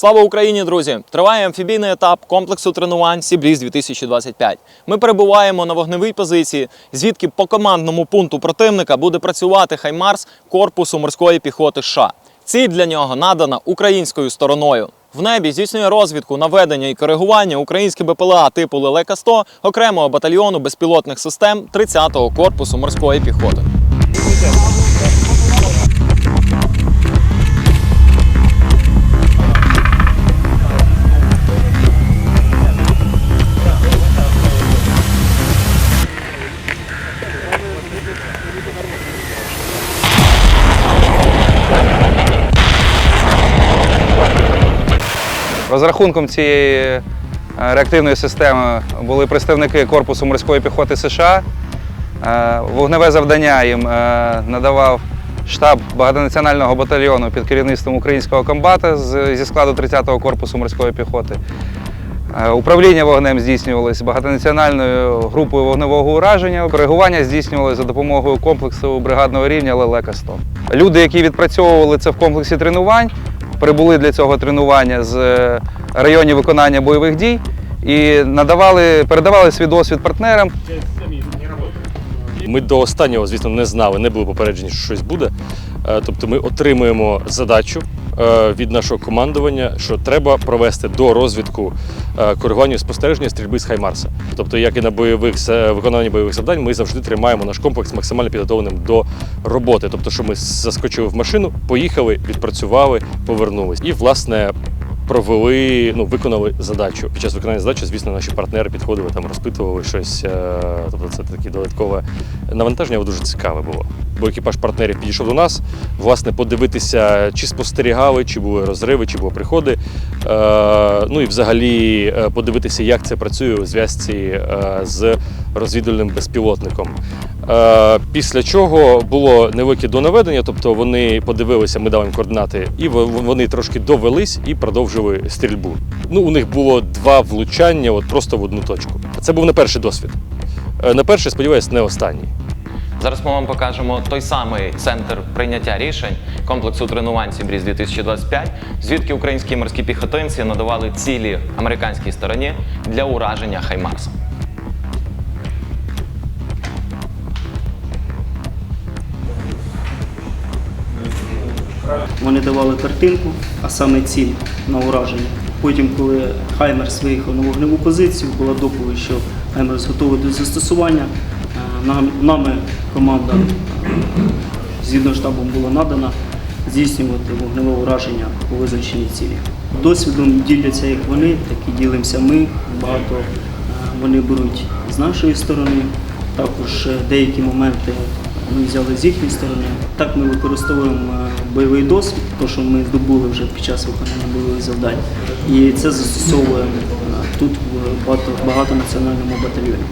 Слава Україні, друзі! Триває амфібійний етап комплексу тренувань Сібріз 2025. Ми перебуваємо на вогневій позиції, звідки по командному пункту противника буде працювати Хаймарс корпусу морської піхоти США. Ціль для нього надана українською стороною. В небі здійснює розвідку, наведення і коригування українське БПЛА типу Лелека 100 окремого батальйону безпілотних систем 30-го корпусу морської піхоти. Розрахунком цієї е, реактивної системи були представники Корпусу морської піхоти США. Е, Вогневе завдання їм е, надавав штаб багатонаціонального батальйону під керівництвом українського комбата зі складу 30-го корпусу морської піхоти. Управління вогнем здійснювалося багатонаціональною групою вогневого ураження. Коригування здійснювалося за допомогою комплексу бригадного рівня Лелека 100. Люди, які відпрацьовували це в комплексі тренувань, прибули для цього тренування з е, районів виконання бойових дій і надавали, передавали свій досвід партнерам. Ми до останнього, звісно, не знали, не були попереджені, що щось буде. Е, Тобто ми отримуємо задачу від нашого командування, що треба провести до розвідку е, коригування спостереження стрільби з Хаймарса. Тобто, як і на бойових виконанні бойових завдань, ми завжди тримаємо наш комплекс максимально підготовленим до роботи. Тобто, що ми заскочили в машину, поїхали, відпрацювали, повернулись. І, власне, провели, ну, виконали задачу. Під час виконання задачі, звісно, наші партнери підходили, там розпитували щось. е, Тобто це таке додаткове навантаження, але дуже цікаве було. Бо екіпаж партнерів підійшов до нас, власне, подивитися, чи спостерігали, чи були розриви, чи були приходи. Е, Ну і взагалі е, подивитися, як це працює у зв'язці е, з розвідувальним безпілотником. Після чого було невелике донаведення, тобто вони подивилися, ми дали їм координати, і вони трошки довелись і продовжили стрільбу. Ну, у них було два влучання, от просто в одну точку. Це був не перший досвід. Не перший, сподіваюся, не останній. Зараз ми вам покажемо той самий центр прийняття рішень комплексу тренувань Сібріз 2025, звідки українські морські піхотинці надавали цілі американській стороні для ураження Хаймарса. Вони давали картинку, а саме ціль на ураження. Потім, коли Хаймерс виїхав на вогневу позицію, була доповідь, що Хаймерс готовий до застосування. Нам- Нами команда згідно штабом була надана здійснювати вогневе ураження по визначеній цілі. Досвідом діляться як вони, так і ділимося ми. Багато е, вони беруть з нашої сторони. Також деякі моменти ми взяли з їхньої сторони. Так ми використовуємо е, бойовий досвід, то що ми здобули вже під час виконання бойових завдань. І це застосовуємо е, тут в багато, багатонаціональному батальйоні.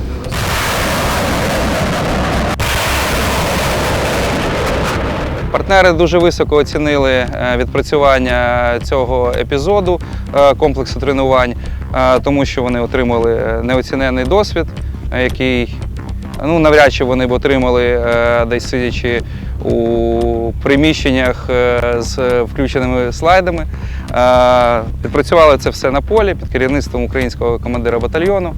Партнери дуже високо оцінили е, відпрацювання цього епізоду е, комплексу тренувань, е, тому що вони отримали неоцінений досвід, який ну, навряд чи вони б отримали десь сидячи у приміщеннях з включеними слайдами. Відпрацювали це все на полі під керівництвом українського командира батальйону.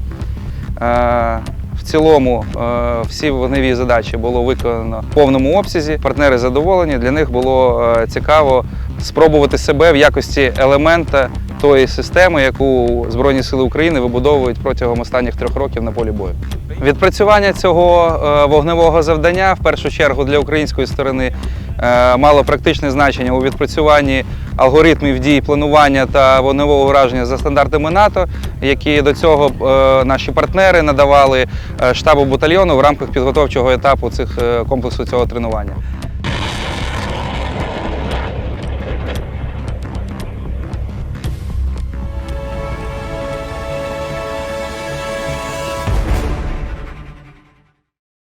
В цілому е, всі вогневі задачі було виконано в повному обсязі. Партнери задоволені. Для них було е, цікаво спробувати себе в якості елемента тої системи, яку Збройні Сили України вибудовують протягом останніх трьох років на полі бою. Відпрацювання цього е, вогневого завдання в першу чергу для української сторони мало практичне значення у відпрацюванні алгоритмів дій, планування та вогневого враження за стандартами НАТО, які до цього е, наші партнери надавали е, штабу батальйону в рамках підготовчого етапу цих е, комплексу цього тренування.